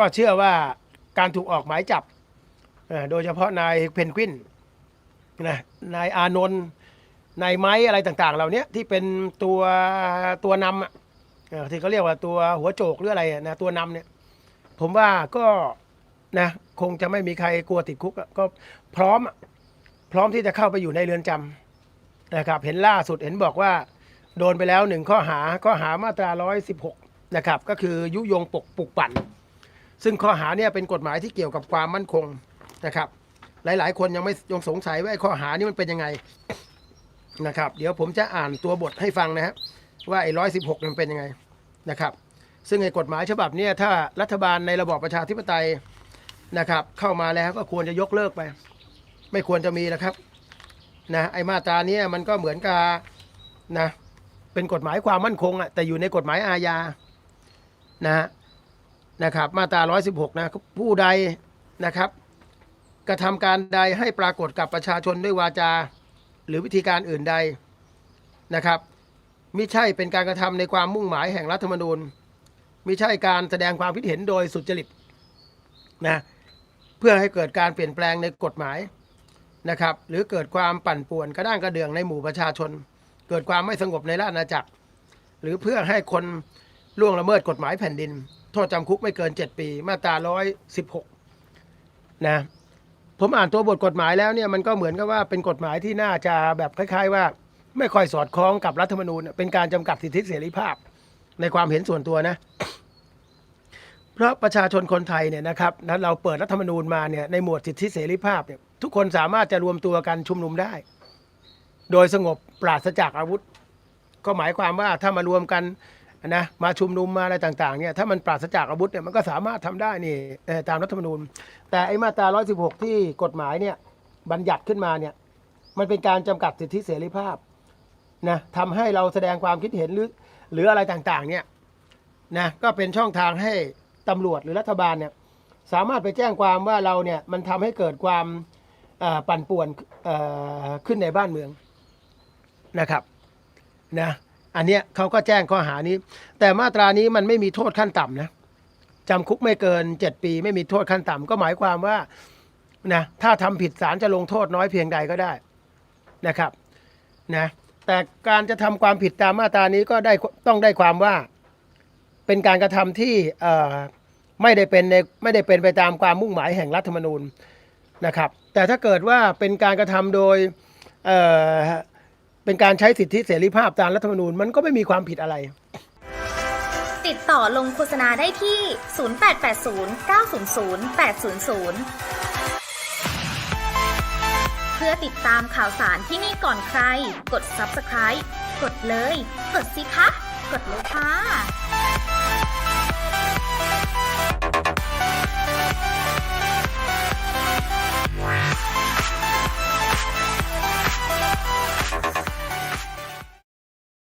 ก็เชื่อว่าการถูกออกหมายจับ โดยเฉพาะนายเพนกวินนะนายอานนท์นายไม้อะไรต่างๆ เหล่านี้ที่เป็นตัวตัวนำที่เขาเรียกว่าตัวหัวโจกหรืออะไรนะตัวนำเนี่ยผมว่าก็นะคงจะไม่มีใครกลัวติดคุกก็พร้อมพร้อมที่จะเข้าไปอยู่ในเรือนจำนะครับเห็นล่าสุดเห็นบอกว่าโดนไปแล้วหนึ่งข้อหาข้อหามาตรา 116 นะครับ ก็คือยุยงปกปลุกปั่น ซึ่งข้อหาเนี่ยเป็นกฎหมายที่เกี่ยวกับความมั่นคงนะครับ หลาย ๆ คนยังไม่ยังสงสัยว่าไอ้ข้อหานี้มันเป็นยังไงนะครับ เดี๋ยวผมจะอ่านตัวบทให้ฟังนะฮะว่าไอ้ร้อยสิบหกมันเป็นยังไงนะครับ ซึ่งไอ้กฎหมายฉบับนี้ถ้ารัฐบาลในระบอบประชาธิปไตยนะครับ เข้ามาแล้วก็ควรจะยกเลิกไป ไม่ควรจะมีนะครับนะไอ้มาตราเนี้มันก็เหมือนกับนะเป็นกฎหมายความมั่นคงอะแต่อยู่ในกฎหมายอาญานะฮะ นะครับ มาตรา 116 นะผู้ใดนะครับ กระทำการใดให้ปรากฏกับประชาชนด้วยวาจา หรือวิธีการอื่นใดนะครับมิใช่เป็นการกระทำในความมุ่งหมายแห่งรัฐธรรมนูญมิใช่การแสดงความคิดเห็นโดยสุจริตนะเพื่อให้เกิดการเปลี่ยนแปลงในกฎหมายนะครับ หรือเกิดความปั่นป่วนกระด้างกระเดื่องในหมู่ประชาชน เกิดความไม่สงบในราชอาณาจักร หรือเพื่อให้คนล่วงละเมิดกฎหมายแผ่นดิน โทษจำคุกไม่เกิน 7 ปี มาตรา 116 นะ ผมอ่านตัวบทกฎหมายแล้วเนี่ยมันก็เหมือนกับว่าเป็นกฎหมายที่น่าจะแบบคล้าย ๆ ว่า ไม่ค่อยสอดคล้องกับรัฐธรรมนูญ เป็นการจำกัดสิทธิเสรีภาพในความเห็นส่วนตัวนะ เพราะประชาชนคนไทยเนี่ยนะครับนั้นเราเปิดรัฐธรรมนูญมาเนี่ยในหมวดสิทธิเสรีภาพเนี่ยทุกคนสามารถจะรวมตัวกันชุมนุมได้ โดยสงบปราศจากอาวุธ ก็หมายความว่าถ้ามารวมกัน นะมาชุมนุมมาอะไรต่างๆเนี่ยถ้ามันปราศจากอาวุธเนี่ยมันก็สามารถทำได้นี่ตามรัฐธรรมนูญ แต่ไอ้มาตรา 116 ที่กฎหมายเนี่ยบัญญัติขึ้นมาเนี่ยมันเป็นการจำกัดสิทธิเสรีภาพนะทำให้เราแสดงความคิดเห็นหรือหรืออะไรต่างๆเนี่ยนะก็เป็นช่องทางให้ตำรวจหรือรัฐบาลเนี่ยสามารถไปแจ้งความว่าเราเนี่ยมันทำให้เกิดความปั่นป่วนขึ้นในบ้านเมืองนะครับนะ อันเนี้ยเขาก็แจ้งข้อหานี้ แต่มาตรานี้มันไม่มีโทษขั้นต่ำนะจำคุกไม่เกิน 7 ปี ไม่มีโทษขั้นต่ำก็หมายความว่านะถ้าทำผิดศาลจะลงโทษน้อยเพียงใดก็ได้นะครับนะแต่การจะทำความผิดตามมาตรานี้ก็ได้ต้องได้ความว่าเป็นการกระทำที่เอ่อไม่ได้เป็นในไม่ได้เป็นไปตามความมุ่งหมายแห่งรัฐธรรมนูญนะครับ แต่ถ้าเกิดว่าเป็นการกระทำโดยเอ่อ เป็นการใช้สิทธิเสรีภาพตามรัฐธรรมนูญมันก็ไม่มีความผิดอะไร ติดต่อลงโฆษณาได้ที่ 0880 900 800 เพื่อติดตามข่าวสารที่นี่ก่อนใคร กด subscribe กดเลย กดสิคะ กดเลยค่ะ